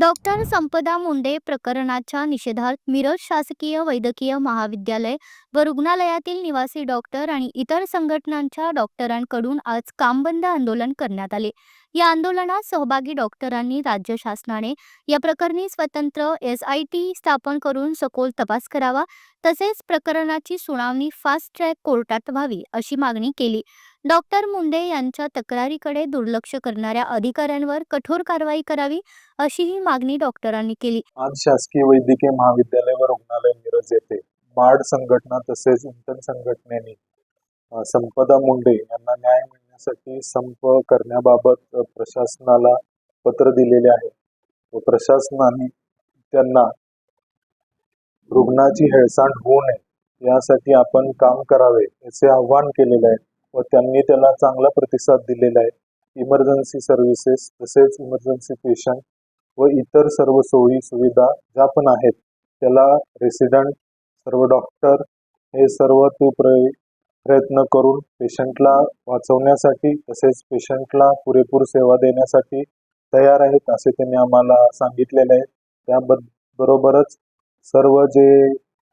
Doctor संपदा मुंडे प्रकरणाच्या निषेधार्थ मिरज शासकीय वैद्यकीय महाविद्यालय व रुग्णालयातील निवासी डॉक्टर आणि इतर संघटनांच्या डॉक्टरांकडून आज कामबंद आंदोलन करण्यात आले. या आंदोलनात सहभागी डॉक्टरांनी राज्य शासनाने या प्रकरणी स्वतंत्र एस आय टी स्थापन करून सखोल तपास करावा तसेच प्रकरणाची सुनावणी फास्ट ट्रॅक कोर्टात व्हावी अशी मागणी केली. डॉक्टर मुंडे यांच्या तक्रारीकडे दुर्लक्ष करणाऱ्या अधिकाऱ्यांवर कठोर कारवाई करावी अशीही मागणी डॉक्टरांनी केली. आज शासकीय वैद्यकीय महाविद्यालय व रुग्णालय मिरज येथे माड संघटना तसेच इंटन संघटनेने संपदा मुंडे यांना न्याय मिळण्यासाठी संप करण्याबाबत प्रशासनाला पत्र दिलेले आहे. व प्रशासनाने त्यांना रुग्णाची हेळसांड होऊ नये यासाठी आपण काम करावे याचे आव्हान केलेले आहे. व त्यांनी त्याला चांगला प्रतिसाद दिलेला आहे. इमर्जन्सी सर्व्हिसेस तसेच इमर्जन्सी पेशंट व इतर सर्व सोयी सुविधा ज्या पण आहेत त्याला रेसिडेंट सर्व डॉक्टर हे सर्व तू प्र प्रयत्न करून पेशंटला वाचवण्यासाठी तसेच पेशंटला पुरेपूर सेवा देण्यासाठी तयार आहेत असे त्यांनी आम्हाला सांगितलेले आहे. त्याबद बरोबरच सर्व जे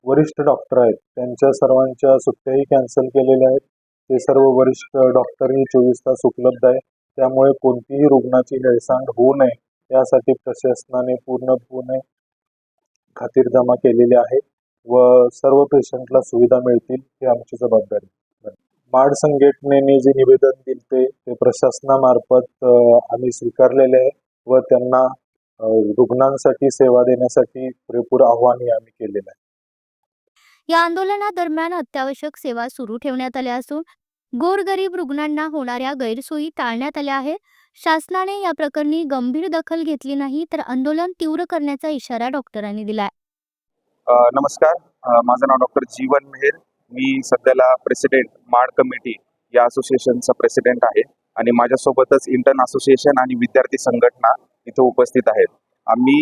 वरिष्ठ डॉक्टर आहेत त्यांच्या सर्वांच्या सुट्ट्याही कॅन्सल केलेल्या आहेत. ते सर्व वरिष्ठ डॉक्टरही चोवीस तास उपलब्ध आहे. त्यामुळे कोणतीही रुग्णाची हेळसांड होऊ नये. यासाठी प्रशासनाने पूर्णपणे खातीरजमा केलेली आहे व सर्व पेशंटला सुविधा मिळतील ही आमची जबाबदारी. माड संघटनेने जे निवेदन दिले ते प्रशासनामार्फत आम्ही स्वीकारलेले आहे व त्यांना रुग्णांसाठी सेवा देण्यासाठी पुरेपूर आव्हानही आम्ही केलेलं आहे. या आंदोलनादरम्यान अत्यावश्यक सेवा सुरू ठेवण्यात आल्या असून गोरगरीब रुग्णांना होणाऱ्या गैरसोयी टाळण्यात आल्या आहेत. शासनाने या प्रकरणी गंभीर दखल घेतली नाही तर आंदोलन तीव्र करण्याचा इशारा डॉक्टरांनी दिला नमस्कार. माझं नाव डॉक्टर जीवन मेहर. मी सध्याला प्रेसिडेंट माड कमिटी या असोसिएशनचा प्रेसिडेंट आहे आणि माझ्यासोबतच इंटर्न असोसिएशन आणि विद्यार्थी संघटना इथे उपस्थित आहेत. आम्ही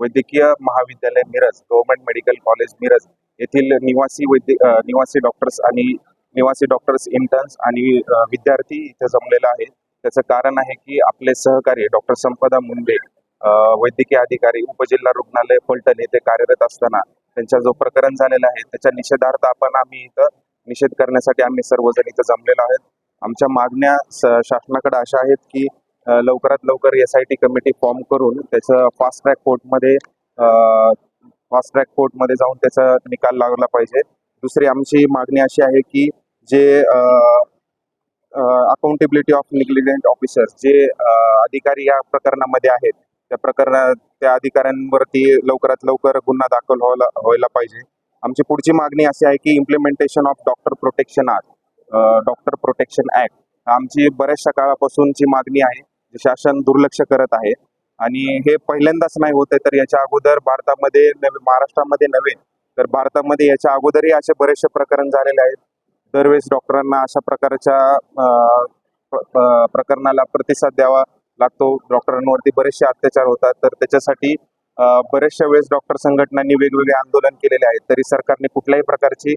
वैद्यकीय महाविद्यालय Miraj government medical college Miraj येथील निवासी वैद्य निवासी डॉक्टर्स आणि निवासी डॉक्टर्स इंटर्न्स आणि विद्यार्थी इथे जमलेला आहे त्याचं कारण आहे की आपले सहकारी डॉक्टर संपदा मुंडे वैद्यकीय अधिकारी उपजिल्हा रुग्णालय फलटण येथे कार्यरत असताना त्यांचा जो प्रकरण झालेला आहे त्याच्या निषेधार्थ आपण आम्ही इथं निषेध करण्यासाठी आम्ही सर्वजण इथं जमलेलो आहेत. आमच्या मागण्या शासनाकडे अशा आहेत की लवकरात लवकर S I T committee form करून त्याचं फास्ट ट्रॅक कोर्टमध्ये फास्ट ट्रॅक कोर्टमध्ये जाऊन त्याचा निकाल लागला पाहिजे. दुसरी आमची मागणी अशी आहे की जे अकाउंटेबिलिटी ऑफ निग्लिजंट ऑफिसर्स जे अधिकारी या प्रकरणामध्ये आहेत त्या प्रकरणात त्या अधिकाऱ्यांवरती लवकरात लवकर गुन्हा दाखल व्हायला व्हायला पाहिजे. आमची पुढची मागणी अशी आहे की implementation of doctor protection act doctor protection act आमची बऱ्याचशा काळापासूनची मागणी आहे शासन दुर्लक्ष करत आहे. आणि हे पहिल्यांदाच नाही होत आहे तर याच्या अगोदर भारतामध्ये नवे महाराष्ट्रामध्ये नव्हे तर भारतामध्ये याच्या अगोदरही असे बरेचसे प्रकरण झालेले आहेत. दरवेळेस डॉक्टरांना अशा प्रकारच्या प्रकरणाला प्रतिसाद द्यावा लागतो. डॉक्टरांवरती बरेचसे अत्याचार होतात. तर त्याच्यासाठी बऱ्याचशा वेळेस डॉक्टर संघटनांनी वेगवेगळे आंदोलन केलेले आहेत. तरी सरकारने कुठल्याही प्रकारची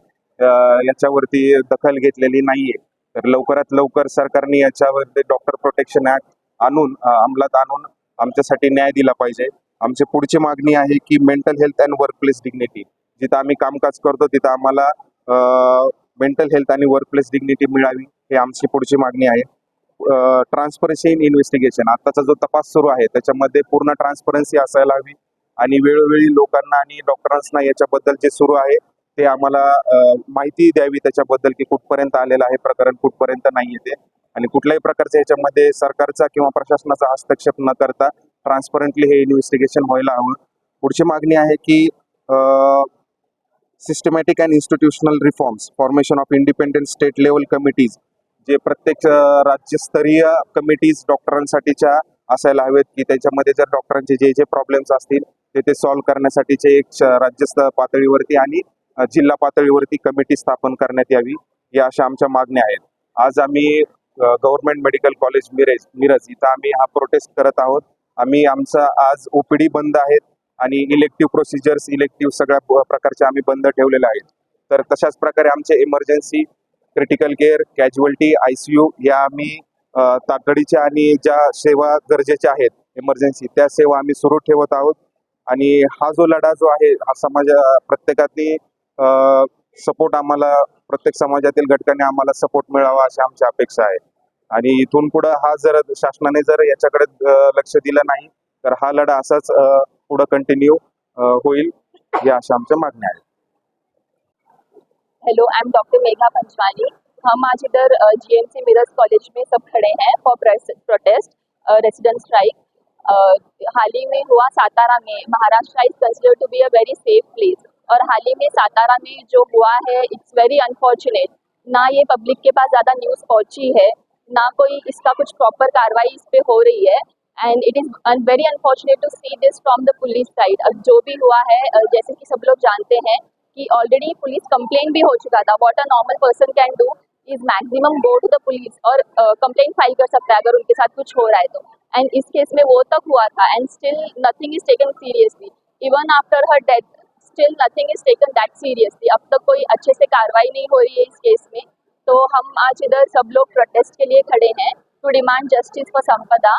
याच्यावरती दखल घेतलेली नाहीये. तर लवकरात लवकर सरकारने याच्यावरती डॉक्टर प्रोटेक्शन ऍक्ट आणून अंमलात आणून आमच्यासाठी न्याय दिला पाहिजे. आमची पुढची मागणी आहे की mental health and workplace dignity जिथं आम्ही कामकाज करतो तिथं आम्हाला मेंटल हेल्थ आणि वर्क प्लेस डिग्निटी मिळावी हे आमची पुढची मागणी आहे. ट्रान्सपरन्सी इन इन्व्हेस्टिगेशन आताचा जो तपास सुरू आहे त्याच्यामध्ये पूर्ण ट्रान्सपरन्सी असायला हवी. आणि वेळोवेळी लोकांना आणि डॉक्टरांना याच्याबद्दल जे सुरू आहे ते आम्हाला माहिती द्यावी त्याच्याबद्दल की कुठपर्यंत आलेलं आहे प्रकरण कुठपर्यंत नाही येते आणि कुठल्याही प्रकारच्या याच्यामध्ये सरकारचा किंवा प्रशासनाचा हस्तक्षेप न करता ट्रान्सपरंटली हे इन्व्हेस्टिगेशन व्हायला हवं. पुढची मागणी आहे की systematic and institutional reforms formation of independent state level committees जे प्रत्येक राज्यस्तरीय कमिटीज डॉक्टरांसाठीच्या असायला हवेत की त्याच्यामध्ये जर डॉक्टरांचे जे जे प्रॉब्लेम्स असतील ते ते सॉल्व्ह करण्यासाठीचे एक श- राज्यस्त पातळीवरती आणि जिल्हा पातळीवरती कमिटी स्थापन करण्यात यावी या अशा आमच्या मागण्या आहेत. आज आम्ही government medical college Miraj Miraj. इथं आम्ही हा प्रोटेस्ट करत आहोत. आम्ही आमचा आज ओपीडी बंद आहेत आणि इलेक्टिव्ह प्रोसिजर्स इलेक्टिव्ह सगळ्या प्रकारच्या प्रकारचे आम्ही बंद ठेवलेले आहेत. तर तशाच प्रकारे आमचे emergency critical care casualty I C U या आम्ही तातडीच्या आणि ज्या सेवा गरजेच्या आहेत इमर्जन्सी त्या सेवा आम्ही सुरू ठेवत आहोत. आणि हा जो लढा जो आहे हा समाज प्रत्येकाने सपोर्ट आम्हाला प्रत्येक समाजातील घटकांनी आम्हाला सपोर्ट मिळावा अशी आमची अपेक्षा आहे. आणि इथून पुढं हा जर शासनाने जर याच्याकडे लक्ष दिलं नाही तर हा लढा असाच पुढे कंटिन्यू होईल या अशा आमच्या मागण्या आहेत. Hello I am doctor Megha Panchwani हम आज इधर जीएमसी मिरज कॉलेज में सब खड़े हैं फॉर प्रोटेस्ट रेसिडेंट स्ट्राइक हाल ही में हुआ सातारा में Maharashtra is consider to be a very safe place और हाल ही में सातारा में जो हुआ है इट्स वेरी अनफॉर्चुनेट ना ये पब्लिक के पास ज़्यादा न्यूज़ पहुँची है, ना कोई इसका कुछ प्रॉपर कार्रवाई इस पर हो रही है and it is very unfortunate to see this from the police side अब जो भी हुआ है जैसे कि सब लोग जानते हैं कि ऑलरेडी पुलिस कंप्लेन भी हो चुका था what a normal person can do is maximum go to the police और कंप्लेन फ़ाइल कर सकता है, अगर उनके साथ कुछ हो रहा है तो। एंड इस केस में वो तक हुआ था and still nothing is taken seriously even after her death still nothing is taken that seriously अब तक कोई अच्छे से कार्रवाई नहीं हो रही है इस केस में। तो हम आज इधर सब लोग प्रोटेस्ट के लिए खड़े हैं to demand justice for Sampada